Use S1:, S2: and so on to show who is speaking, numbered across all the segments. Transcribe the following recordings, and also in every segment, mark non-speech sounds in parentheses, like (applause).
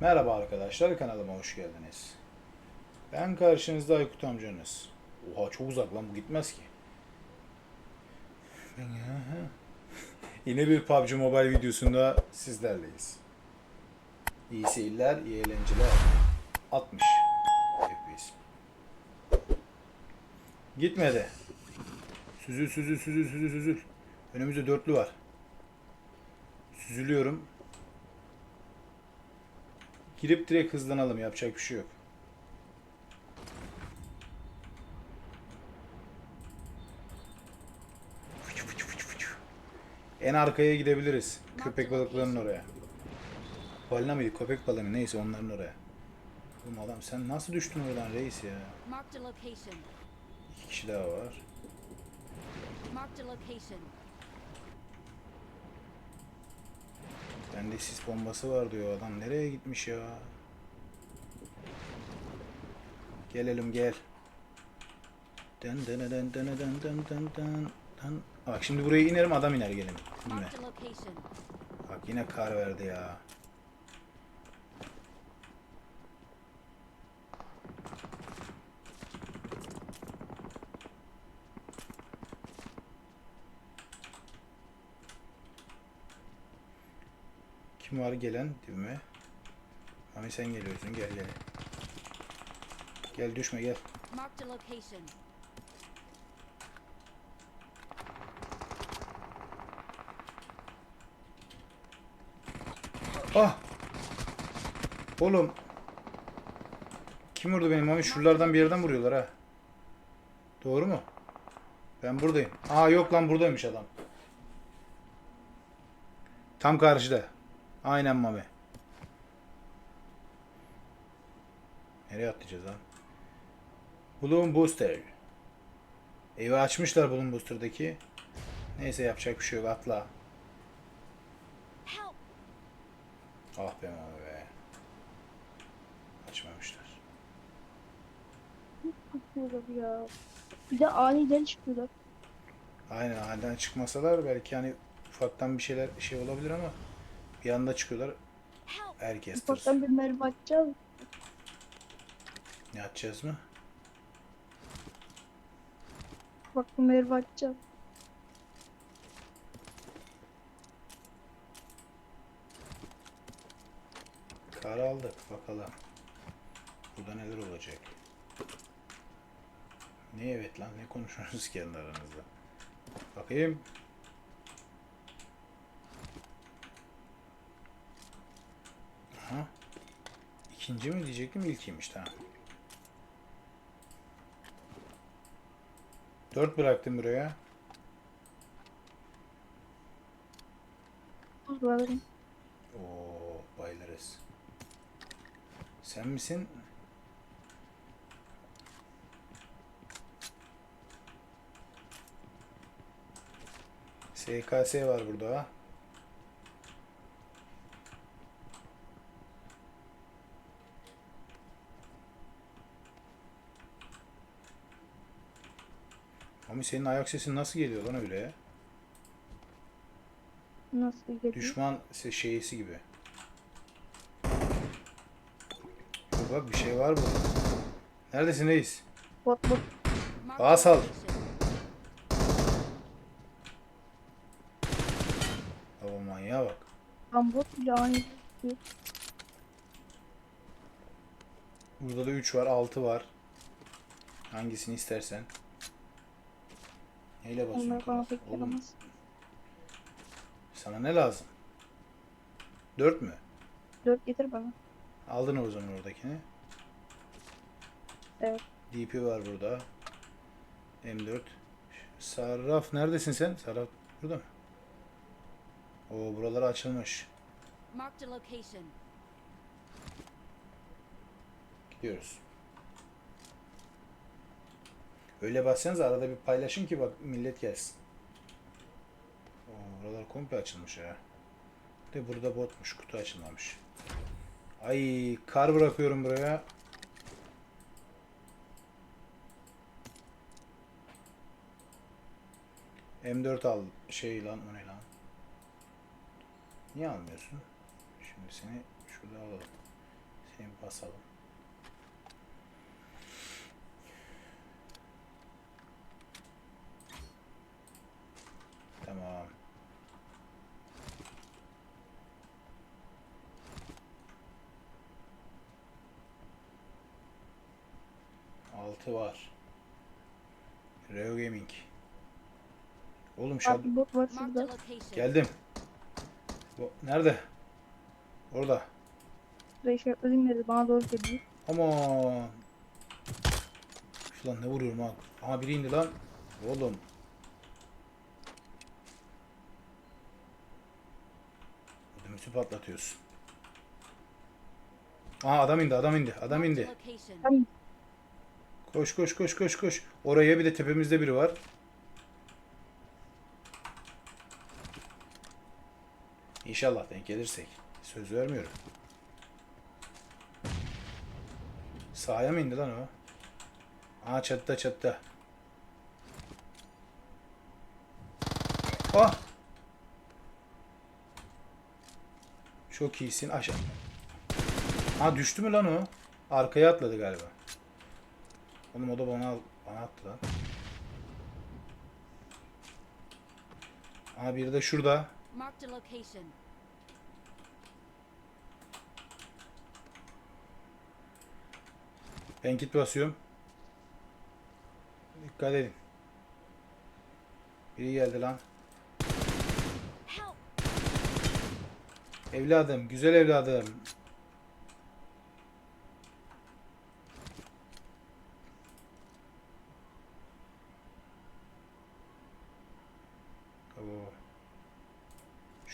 S1: Merhaba arkadaşlar kanalıma hoş geldiniz. Ben karşınızda Aykut amcanız. Oha çok uzak lan bu gitmez ki. (laughs) Yine bir PUBG Mobile videosunda sizlerleyiz. İyi seyirler, iyi eğlenceler. 60 FPS. Gitmedi. Süzül süzül süzül süzül süzül. Önümüzde dörtlü var. Süzülüyorum. Girip direkt hızlanalım. Yapacak bir şey yok. En arkaya gidebiliriz. Köpek balıklarının oraya. Balina mıydı? Köpek balığı mı? Neyse onların oraya. Oğlum adam sen nasıl düştün oradan reis ya? İki kişi daha var.
S2: Marked a location.
S1: Bende sis bombası var diyor adam. Nereye gitmiş ya? Gelelim gel. Dın dın dın dın dın dın dın dın dın. Bak şimdi buraya inerim adam iner gelin. Değil mi? Bak yine kar verdi ya. Kim var gelen dibime? Mami sen geliyorsun gel gel. Gel düşme gel. Ah! Oğlum. Kim vurdu benim Mami? Şuralardan bir yerden vuruyorlar ha. Doğru mu? Ben buradayım. Aa yok lan buradaymış adam. Tam karşıda. Aynen Mami. Nereye atlayacağız lan? Bloom Booster. Evi açmışlar Bloom Booster'daki. Neyse yapacak bir şey yok atla. Ah be Mami be. Açmamışlar.
S3: Ya. Bir de aniden çıkıyorlar.
S1: Aynen halden çıkmasalar belki hani ufaktan bir şeyler şey olabilir ama bir anda çıkıyorlar. Herkes
S3: Ufaktan bir mermi atacağız.
S1: Ne atacağız mı?
S3: Ufaktan mermi atacağız.
S1: Kar aldık bakalım. Burada neler olacak? Ne evet lan ne konuşuyorsunuz kendi aranızda? Bakayım. Aha. İkinci mi diyecektim ilkiymiş tamam. Dört bıraktım buraya.
S3: Buz alırım.
S1: Oo bayılırız. Sen misin? SKS var burada. Ama senin ayak sesin nasıl geliyor lan öyle?
S3: Nasıl geliyor?
S1: Düşman şeysi gibi. Dur Bak bir şey var burada. Neredesin reis?
S3: Bot bot.
S1: Bana sal. Baba manyağa bak.
S3: Tam bot bile aynı. çıkıyor.
S1: Burada da 3 var, 6 var. Hangisini istersen. Neyle basıyorsun?
S3: Onlar bana pek yaramaz.
S1: sana ne lazım? 4 mü?
S3: Dört getir bana.
S1: Aldın o zaman oradakini.
S3: Evet.
S1: DP var burada. M4. Sarraf neredesin sen? Sarraf burada mı? Oo buralar açılmış. Gidiyoruz. Öyle bassanız arada bir paylaşın ki bak millet gelsin. Oo, buralar komple açılmış ya. De burada botmuş, kutu açılmamış. Ay kar bırakıyorum buraya. M4 al şey lan o ne lan? Niye almıyorsun? Şimdi seni şurada alalım. Hem basalım. Tamam. Altı var. Reo Gaming. Oğlum şu
S3: Abi bot var
S2: Marked a
S3: şurada.
S2: location.
S1: geldim. Bu nerede? Orada.
S3: Şurada işaretlediğim yerde bana doğru geliyor.
S1: Aman. Üf lan ne vuruyorum ha. Aha biri indi lan. Oğlum. Ödümüzü patlatıyorsun. Aa adam indi adam indi adam indi.
S2: location.
S1: Koş koş koş koş koş. Oraya bir de tepemizde biri var. İnşallah denk gelirsek. Söz vermiyorum. Sağa mı indi lan o? Aa çatıda çatıda. Ah! Çok iyisin. Aşağı. Ha düştü mü lan o? Arkaya atladı galiba. Oğlum o da bana, bana attı lan. Aa biri de şurada. Ben kit basıyorum. Dikkat edin. Biri geldi lan. Evladım, güzel evladım.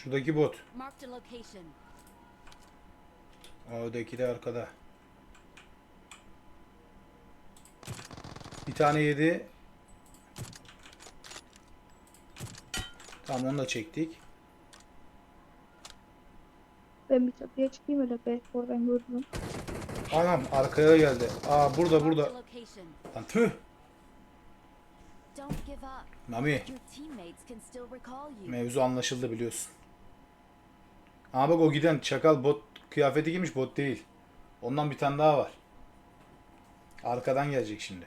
S1: Şuradaki bot.
S2: Marked a location.
S1: Oradaki de arkada. Bir tane yedi. Tamam onu da çektik.
S3: ben bir çatıya çıkayım öyle be. Oradan gördüm.
S1: Anam arkaya geldi. Aa burada burada. Lan tüh.
S4: You.
S1: mevzu anlaşıldı biliyorsun. Aa bak o giden çakal bot kıyafeti giymiş bot değil. Ondan bir tane daha var. Arkadan gelecek şimdi.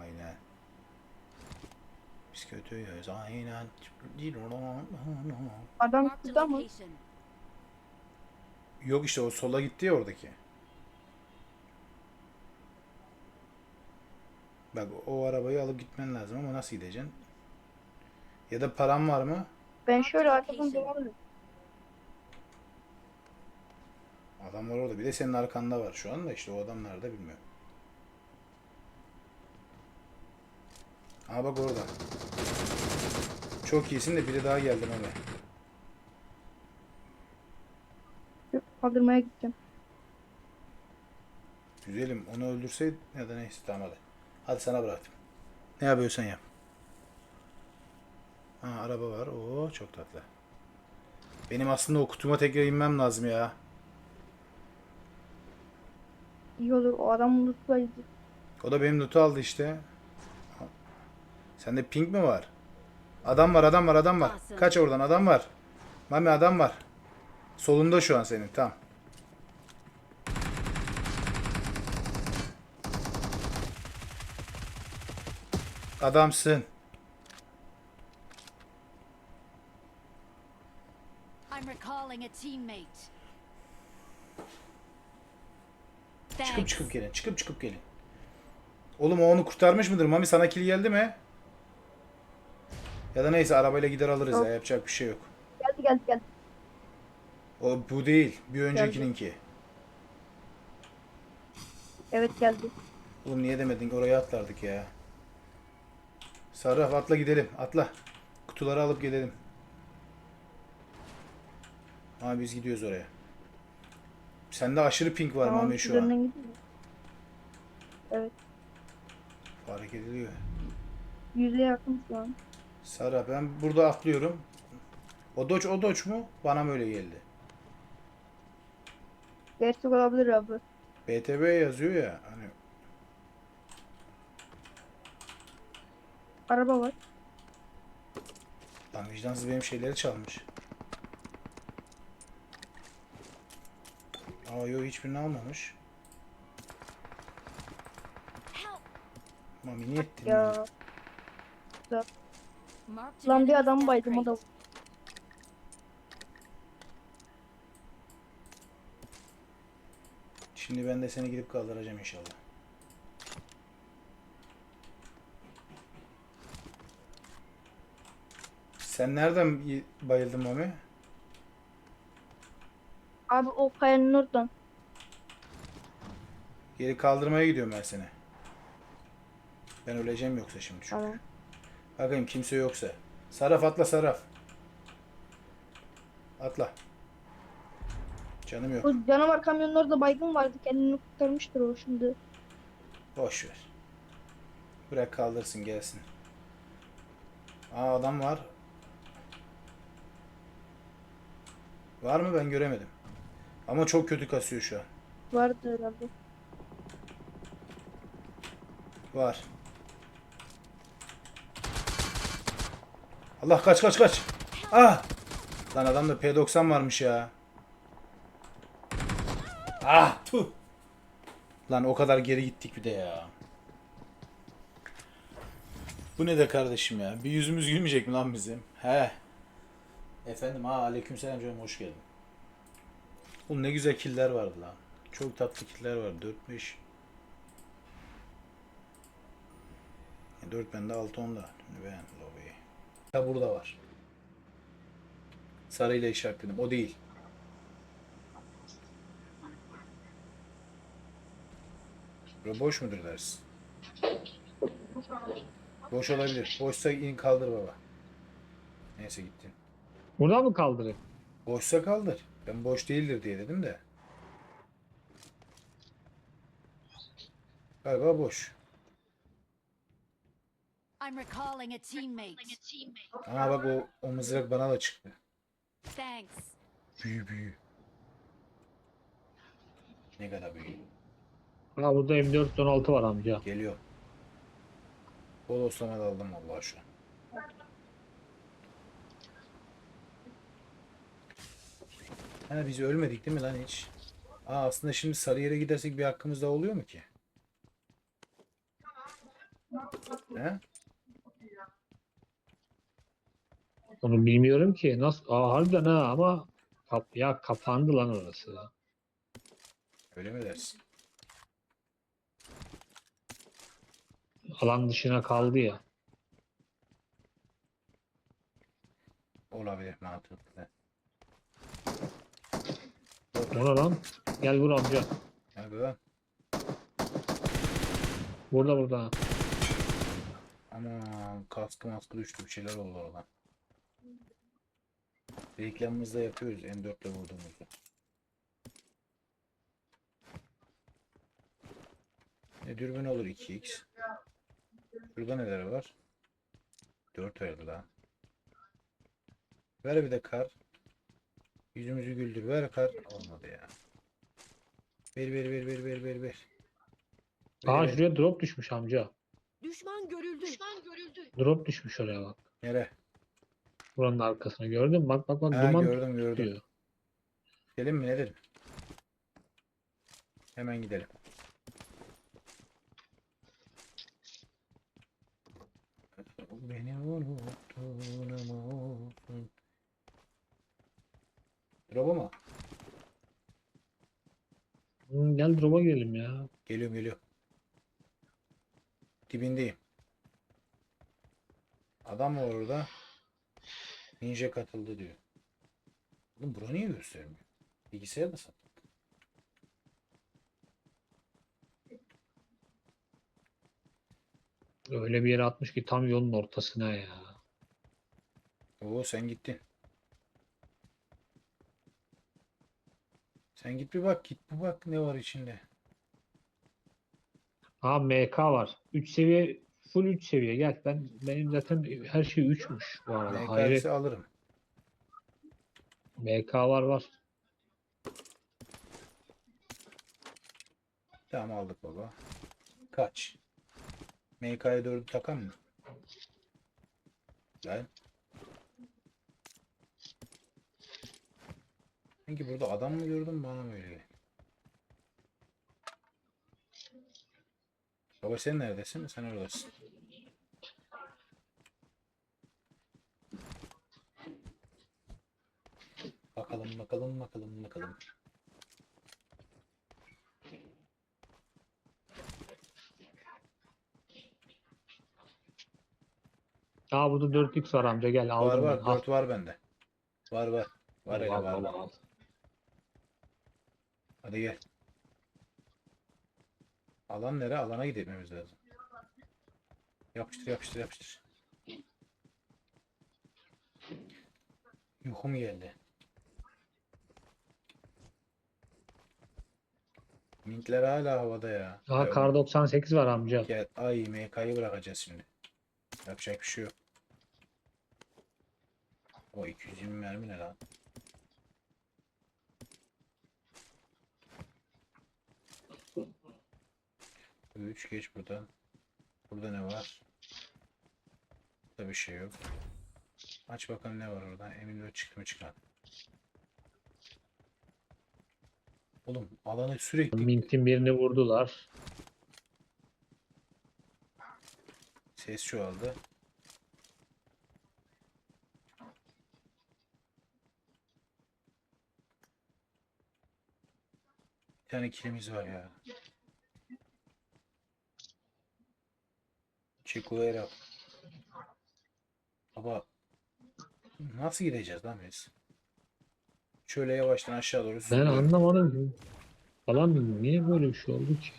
S1: Aynen. Biz kötüyüz aynen.
S3: Adam
S2: Marked a
S3: şurada mı?
S1: Yok işte o sola gitti ya oradaki. Bak o arabayı alıp gitmen lazım ama nasıl gideceksin? Ya da param var mı?
S3: Ben şöyle arkadan devam ediyorum.
S1: Adam var orada. Bir de senin arkanda var şu anda. işte o adam nerede bilmiyorum. Aa bak orada. Çok iyisin de biri daha geldi Mehmet.
S3: Kaldırmaya gideceğim.
S1: Güzelim. Onu öldürseydin ya da neyse tamam hadi. Hadi sana bıraktım. Ne yapıyorsan yap. Ha araba var. Oo çok tatlı. Benim aslında o kutuma tekrar inmem lazım ya.
S3: İyi olur o adam unutmaydı.
S1: O da benim loot'u aldı işte. Sende ping mi var? Adam var, adam var, adam var. Kaç oradan adam var. Mami adam var. Solunda şu an senin. Tamam. Adamsın.
S2: I'm recalling a teammate.
S1: Çıkıp çıkıp gelin. Çıkıp çıkıp gelin. Oğlum o onu kurtarmış mıdır? Mami sana kill geldi mi? Ya da neyse arabayla gider alırız
S3: Yok.
S1: ya. Yapacak bir şey yok.
S3: Geldi geldi geldi.
S1: O bu değil. Bir öncekininki.
S3: Evet geldi.
S1: Oğlum niye demedin? Oraya atlardık ya. Sarraf atla gidelim. Atla. Kutuları alıp gelelim. Abi biz gidiyoruz oraya. Sende aşırı pink var
S3: Tamam
S1: Mami şu an.
S3: Evet.
S1: Fark ediliyor.
S3: Yüze yakın şu an.
S1: Sarraf ben burada atlıyorum. O doç o doç mu? Bana mı öyle geldi?
S3: Gerçek olabilir abi.
S1: BTB yazıyor ya. Hani
S3: Araba var.
S1: lan vicdansız benim şeyleri çalmış. Aa yok hiçbirini almamış. Mami niye ettin ya?
S3: Lan bir adam baydım o da.
S1: Şimdi ben de seni gidip kaldıracağım inşallah. Sen nereden bayıldın Mami?
S3: Abi o kayanın oradan.
S1: Geri kaldırmaya gidiyorum ben seni. Ben öleceğim yoksa şimdi çünkü.
S3: Tamam.
S1: Bakayım kimse yoksa. Saraf atla Saraf. Atla. Canım yok.
S3: O canavar kamyonun orada baygın vardı. Kendini kurtarmıştır o şimdi.
S1: Boş ver. Bırak kaldırsın gelsin. Aa adam var. Var mı ben göremedim. Ama çok kötü kasıyor şu an.
S3: Vardı herhalde.
S1: Var. Allah kaç kaç kaç. Ah! Lan adamda P90 varmış ya. Ah! Tuh! Lan o kadar geri gittik bir de ya. Bu ne de kardeşim ya? Bir yüzümüz gülmeyecek mi lan bizim? He. Efendim ha aleykümselam canım hoş geldin. Oğlum ne güzel killer vardı lan. Çok tatlı killer var. 4-5. 4 bende 6 onda. Ben lobi. Ha burada var. Sarıyla işaretledim. O değil. Bura boş mudur dersin? Boş olabilir. Boşsa in kaldır baba. Neyse gittin.
S5: Buradan mı kaldırayım?
S1: Boşsa kaldır. Ben boş değildir diye dedim de. Galiba boş.
S2: I'm recalling a teammate.
S1: Ama bak o, o mızrak bana da çıktı.
S2: Thanks.
S1: Büyü büyü. Ne kadar büyü.
S5: Ha burada M416 var amca.
S1: Geliyor. Bol oslama da aldım vallahi şu an. Ha biz ölmedik değil mi lan hiç? Aa aslında şimdi Sarıyer'e gidersek bir hakkımız daha oluyor mu ki? He?
S5: Onu bilmiyorum ki. Nasıl? Aa harbiden ha ama kap ya kapandı lan orası.
S1: Öyle mi dersin?
S5: Alan dışına kaldı ya.
S1: Olabilir mantıklı.
S5: O ne lan? Gel vur amca.
S1: Hadi lan.
S5: Burada burada.
S1: Aman kaskı maskı düştü bir şeyler oldu oradan. Reklamımızda yapıyoruz M4 ile vurduğumuzu. Ne dürbün olur 2x. Şurada neler var? 4 verdi lan. Ver bir de kar. Yüzümüzü güldür. Ver kar. Olmadı ya. Ver ver ver ver ver ver ver.
S5: Aa
S1: Ver, ver.
S5: şuraya drop düşmüş amca.
S2: Düşman görüldü.
S5: Drop düşmüş oraya bak.
S1: Nere?
S5: Buranın arkasına gördün mü? Bak bak bak
S1: Ha,
S5: duman
S1: gördüm gördüm.
S5: tutuyor.
S1: Gidelim mi ne dedim? Hemen gidelim. Beni unuttun ama Drop'a mı?
S5: Hı, gel drop'a gidelim ya.
S1: Geliyorum geliyorum. Dibindeyim. Adam var orada. Ninja katıldı diyor. Oğlum bura niye göstermiyor? Bilgisayar da sattık.
S5: Öyle bir yere atmış ki tam yolun ortasına ya.
S1: Oo sen gittin. Sen git bir bak git bir bak ne var içinde.
S5: Aa MK var. 3 seviye full 3 seviye. Gel ben benim zaten her şey 3'müş bu arada. Hayret.
S1: MKS'i alırım.
S5: MK var var.
S1: Tamam aldık baba. Kaç? MK'ya 4'ü takan mı? Gel. Sanki burada adam mı gördüm bana böyle. Baba sen neredesin? Sen oradasın. Bakalım bakalım bakalım bakalım.
S5: Aa burada 4x var amca gel aldım.
S1: Var
S5: var
S1: 4 var bende. Var var. Var
S5: ya
S1: var. var.
S5: var.
S1: Hadi gel. Alan nere? Alana gitmemiz lazım. Yapıştır yapıştır yapıştır. Yuhum geldi. Minkler hala havada ya.
S5: Aa
S1: Ya
S5: kar 98 var amca.
S1: Gel. Ay MK'yı bırakacağız şimdi. Yapacak bir şey yok. O 220 mermi ne lan? Üç geç buradan. Burada ne var? Burada bir şey yok. Aç bakalım ne var orada. Emin ol çıktı mı çıkan. Oğlum alanı sürekli
S5: Mint'in birini vurdular.
S1: ses çoğaldı. Bir tane kilimiz var ya. Chicuera. Baba nasıl gideceğiz lan biz? Şöyle yavaştan aşağı doğru
S5: Ben
S1: sürüyorum.
S5: anlamadım ki. Falan niye böyle bir şey oldu ki?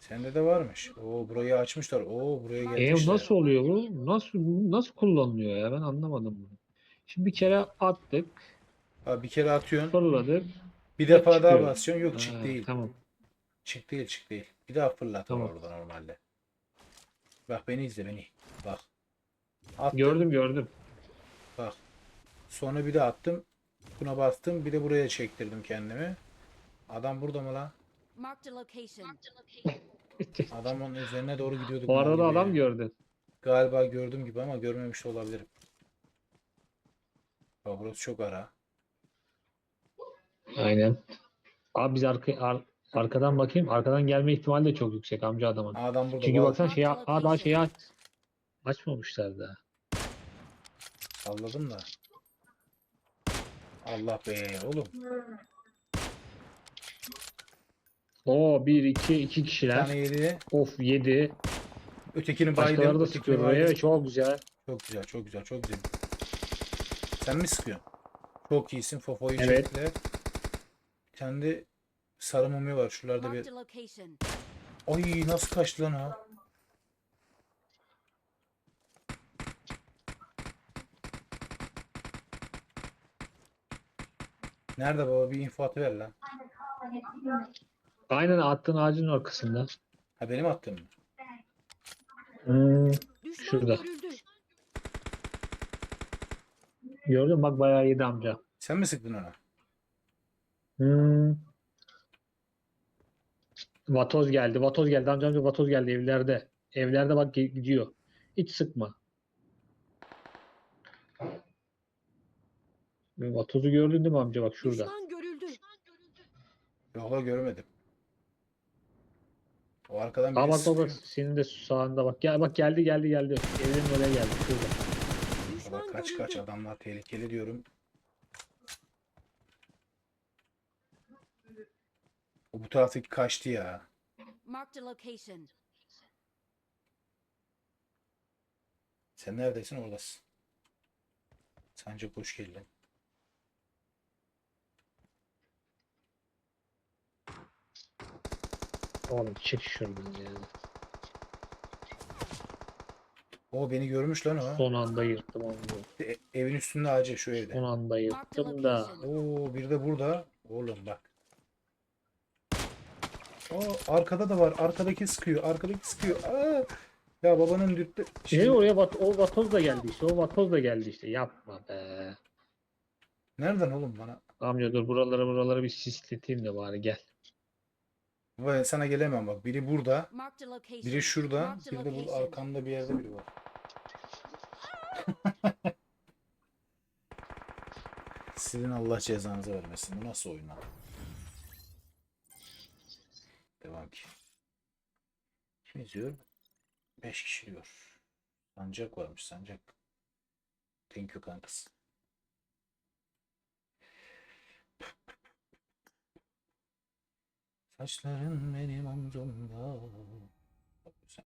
S1: Sende de varmış. Oo burayı açmışlar. Oo buraya
S5: Ev
S1: gelmişler.
S5: nasıl oluyor bu? Nasıl nasıl kullanılıyor ya? Ben anlamadım bunu. Şimdi bir kere attık,
S1: Ha, bir kere atıyorsun.
S5: fırladık.
S1: Bir defa daha
S5: çıkıyor.
S1: basıyorsun. Yok çık
S5: Ha,
S1: değil.
S5: Tamam.
S1: Çık değil çık değil. Bir daha fırlat
S5: Tamam.
S1: orada normalde. Bak beni izle beni. Bak. Attım.
S5: Gördüm gördüm.
S1: Bak. Sonra bir de attım. Buna bastım. Bir de buraya çektirdim kendimi. Adam burada mı lan?
S2: Marked a location.
S1: Adam onun üzerine doğru gidiyorduk. Mal
S5: arada adam
S1: ya.
S5: gördün.
S1: Galiba gördüm gibi ama görmemiş de olabilirim. Bak burası çok ara.
S5: Aynen. Abi biz arka, ar- arkadan bakayım. Arkadan gelme ihtimali de çok yüksek amca adamın.
S1: Adam burada.
S5: Çünkü
S1: bak.
S5: baksana şey aa daha şeyi aç. Açmamışlar daha.
S1: Salladım da. Allah be oğlum.
S5: Oo 1 2 2
S1: Bir
S5: kişiler.
S1: tane yedi.
S5: Of 7.
S1: Ötekini
S5: Başkaları
S1: baydım.
S5: da
S1: ötekini
S5: sıkıyor
S1: baydım.
S5: oraya. Çok güzel.
S1: Çok güzel, çok güzel, çok güzel. Sen mi sıkıyorsun? Çok iyisin. Fofo'yu
S5: Evet.
S1: çektiler. Tane de sarı mumya var. Şuralarda bir... Ay nasıl kaçtı lan o? Nerede baba? Bir info atı ver lan.
S5: Aynen attığın ağacın arkasında.
S1: Ha benim attığım mı?
S5: Hmm, Şurada. gördün bak bayağı yedi amca.
S1: Sen mi sıktın ona?
S5: Hmm. Vatoz geldi. Vatoz geldi. Amca amca vatoz geldi evlerde. Evlerde bak gi- gidiyor. Hiç sıkma. Vatozu gördün değil mi amca? Bak şurada.
S2: Düşman görüldü.
S1: Yok görmedim. O arkadan
S5: Aa bak bak senin de sağında bak. Gel bak geldi geldi geldi. Evlerin oraya geldi. Şurada.
S1: Baba
S2: Düşman
S1: kaç kaç adamlar tehlikeli diyorum. O bu taraftaki kaçtı ya.
S2: Marked a location.
S1: Sen neredesin oradasın. Sence hoş geldin.
S5: Oğlum çık şuradan ya.
S1: O beni görmüş lan o.
S5: Son anda yırttım onu.
S1: E- evin üstünde ağacı şu evde.
S5: Son anda yırttım da.
S1: Oo bir de burada. Oğlum bak. Aa, arkada da var. Arkadaki sıkıyor. Arkadaki sıkıyor. Aa! Ya babanın dürtte.
S5: Şey oraya vat o vatoz da geldi işte. O vatoz da geldi işte. Yapma be.
S1: Nereden oğlum bana?
S5: Amca dur buralara buralara bir sisleteyim de bari gel.
S1: Ben sana gelemem bak. Biri burada. Biri şurada.
S2: Marked a
S1: Bir de bu
S2: location.
S1: arkamda bir yerde biri var. (laughs) Sizin Allah cezanızı vermesin. Bu nasıl oyun? Devam ki. Kim izliyor? 5 kişi diyor. Sancak varmış sancak. Thank you kankası. Saçların benim omzumda.